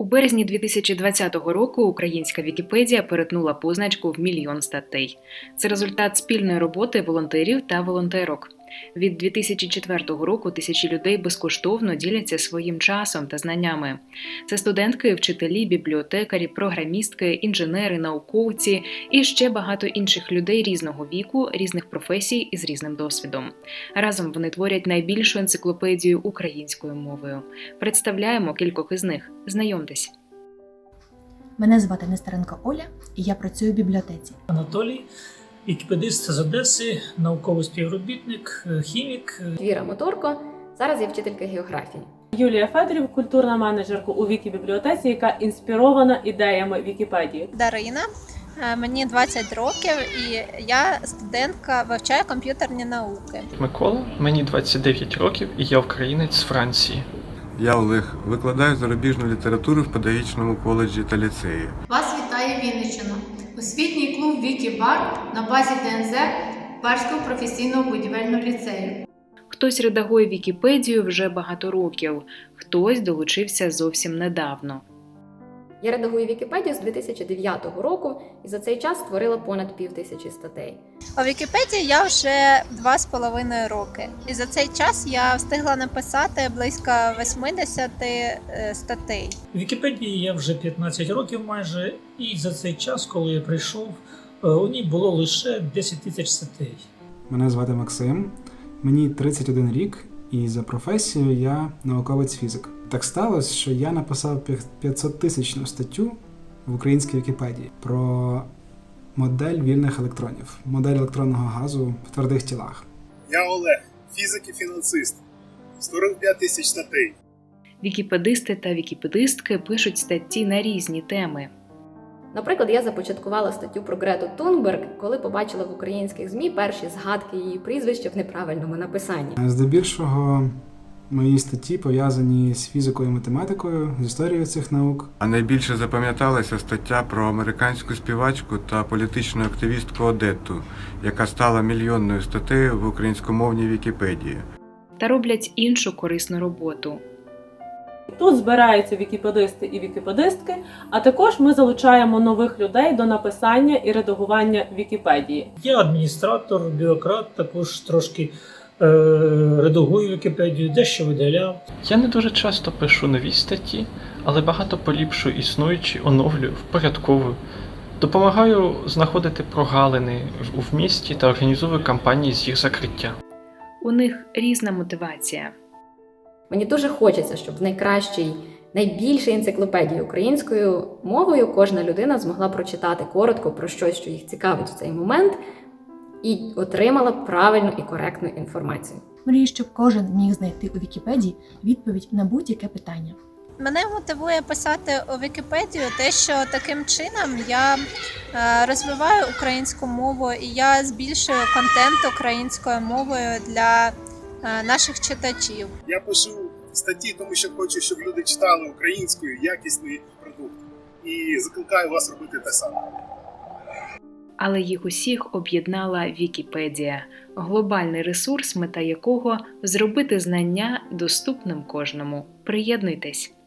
У березні 2020 року українська Вікіпедія перетнула позначку в мільйон статей. Це результат спільної роботи волонтерів та волонтерок. Від 2004 року тисячі людей безкоштовно діляться своїм часом та знаннями. Це студентки, вчителі, бібліотекарі, програмістки, інженери, науковці і ще багато інших людей різного віку, різних професій і з різним досвідом. Разом вони творять найбільшу енциклопедію українською мовою. Представляємо кількох із них. Знайомтесь. Мене звати Нестеренко Оля, і я працюю в бібліотеці. Анатолій, вікіпедист з Одеси, науковий співробітник, е, хімік. Віра Моторко. Зараз я вчителька географії. Юлія Федорів, культурна менеджерка у Вікібібліотеці, яка інспірована ідеями Вікіпедії. Дарина. Е, Мені 20 років, і я студентка вивчаю комп'ютерні науки. Микола, мені 29 років і я українець з Франції. Я Олег, викладаю зарубіжну літературу в педагогічному коледжі та ліцеї. Вас вітає Вінниччина. Освітній клуб Вікі Бар на базі ДНЗ Барського професійного будівельного ліцею. Хтось редагує Вікіпедію вже багато років, хтось долучився зовсім недавно. Я редагую Вікіпедію з 2009 року і за цей час створила понад пів тисячі статей. У Вікіпедії я вже два з половиною роки. І за цей час я встигла написати близько 80 е, статей. В Вікіпедії я вже 15 років майже, і за цей час, коли я прийшов, е, у ній було лише 10 тисяч статей. Мене звати Максим, мені 31 рік, і за професією я науковець фізик. Так сталося, що я написав 500-тисячну статтю в українській Вікіпедії про модель вільних електронів, модель електронного газу в твердих тілах. Я Олег, фізик і фінансист. Створив 5 тисяч статей. Вікіпедисти та вікіпедистки пишуть статті на різні теми. Наприклад, я започаткувала статтю про Грету Тунберг, коли побачила в українських ЗМІ перші згадки її прізвища в неправильному написанні. Здебільшого мої статті пов'язані з фізикою і математикою, з історією цих наук. А найбільше запам'яталася стаття про американську співачку та політичну активістку Одетту, яка стала мільйонною статтею в українськомовній Вікіпедії. та роблять іншу корисну роботу. Тут збираються вікіпедисти і вікіпедистки, а також ми залучаємо нових людей до написання і редагування Вікіпедії. Я адміністратор, бюрократ, також трошки редагую Вікіпедію, дещо видаляв. Я не дуже часто пишу нові статті, але багато поліпшую існуючі, оновлюю, впорядковую. Допомагаю знаходити прогалини в- у вмісті та організовую кампанії з їх закриття. У них різна мотивація. Мені дуже хочеться, щоб в найкращій, найбільшій енциклопедії українською мовою кожна людина змогла прочитати коротко про щось, що їх цікавить в цей момент, і отримала правильну і коректну інформацію. Мрію, щоб кожен міг знайти у Вікіпедії відповідь на будь-яке питання. Мене мотивує писати у Вікіпедію те, що таким чином я е, розвиваю українську мову і я збільшую контент українською мовою для е, наших читачів. Я пишу статті, тому що хочу, щоб люди читали українською якісний продукт. І закликаю вас робити те саме. Але їх усіх об'єднала Вікіпедія глобальний ресурс, мета якого зробити знання доступним кожному. Приєднуйтесь!